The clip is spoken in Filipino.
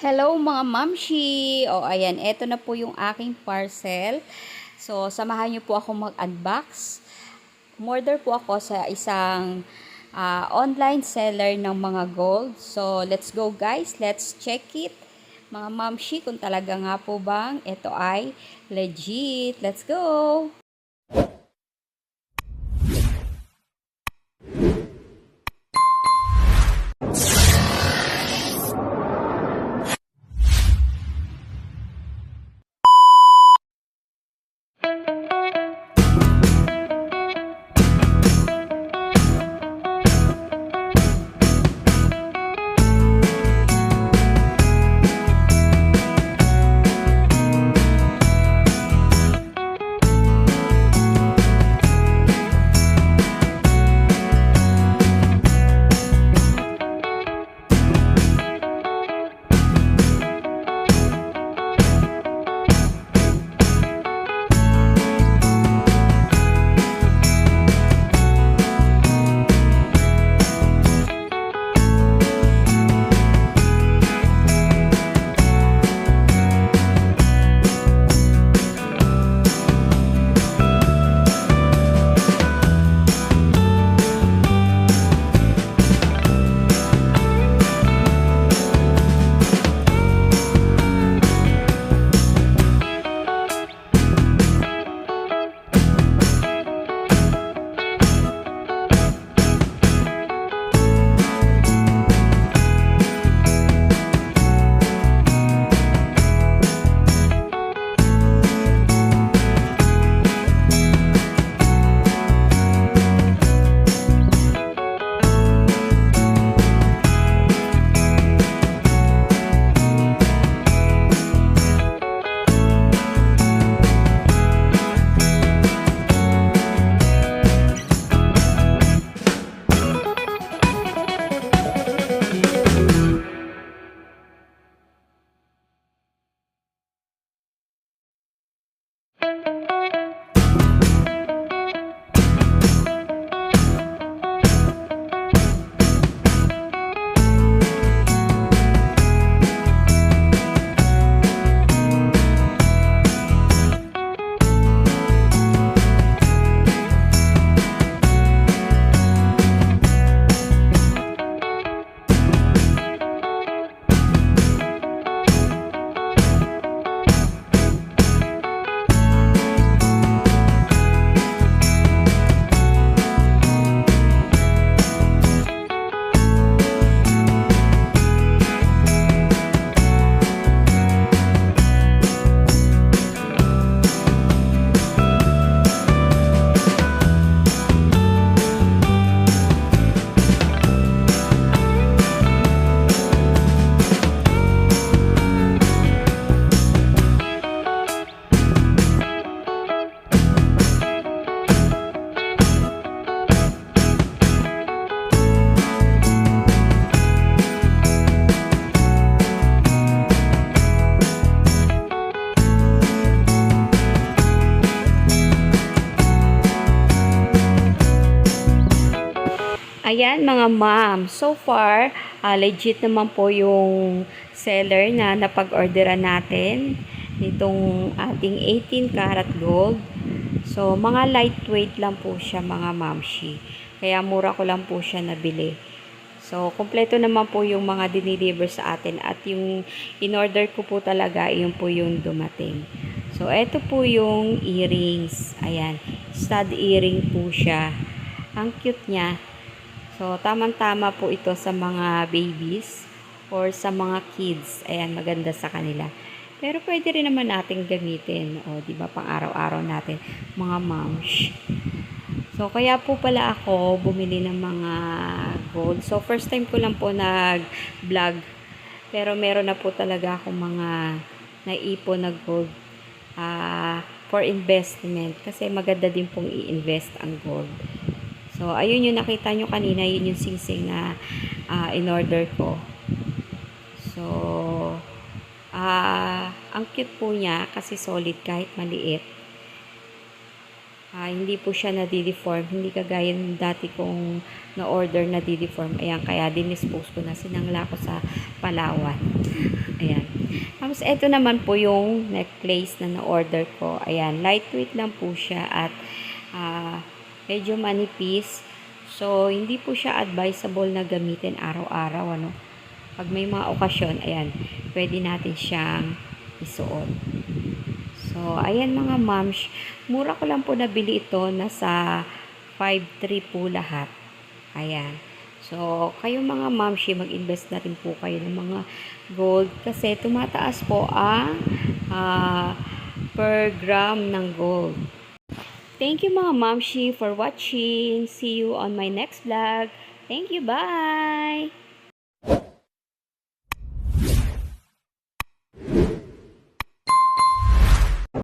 Hello mga mamshi! O ayan, eto na po yung aking parcel. So, samahan niyo po ako mag-unbox. Umorder po ako sa isang ah, online seller ng mga gold. So, let's go guys. Let's check it. Mga mamshi, kung talaga nga po bang ito ay legit. Let's go! Ayan mga ma'am, so far, ah, legit naman po yung seller na napag-orderan natin nitong ating 18 karat gold. So, mga lightweight lang po siya mga mamshi. Kaya mura ko lang po siya nabili. So, kompleto naman po yung mga dinideliver sa atin at yung in-order ko po talaga, yun po yung dumating. So, eto po yung earrings. Ayan, stud earring po siya. Ang cute niya. So, tamang-tama po ito sa mga babies or sa mga kids. Ayan, maganda sa kanila. Pero pwede rin naman natin gamitin. O, di ba, pang araw-araw natin. Mga moms. So, kaya po pala ako bumili ng mga gold. So, first time ko lang po nag-vlog. Pero meron na po talaga akong mga naipon na gold ah, for investment. Kasi maganda din pong i-invest ang gold. So, ayun yung nakita nyo kanina, yun yung singsing na ah, in-order ko. So, ah, ang cute po niya kasi solid kahit maliit. Ah, hindi po siya nadideform. Hindi kagaya ng dati kong na-order na dideform. Ayan, kaya dinispose ko na. Sinangla ko sa Palawan. Ayan. Tapos, ito naman po yung necklace na na-order ko. Ayan, lightweight lang po siya at ah, medyo manipis. So, hindi po siya advisable na gamitin araw-araw, ano. Pag may mga okasyon, ayan, pwede natin siyang isuot. So, ayan mga moms, mura ko lang po nabili ito, nasa 5.3 po lahat. Ayan. So, kayong mga mamshi, mag-invest na rin po kayo ng mga gold kasi tumataas po ang ah, per gram ng gold. Thank you mga mamshi for watching. See you on my next vlog. Thank you. Bye!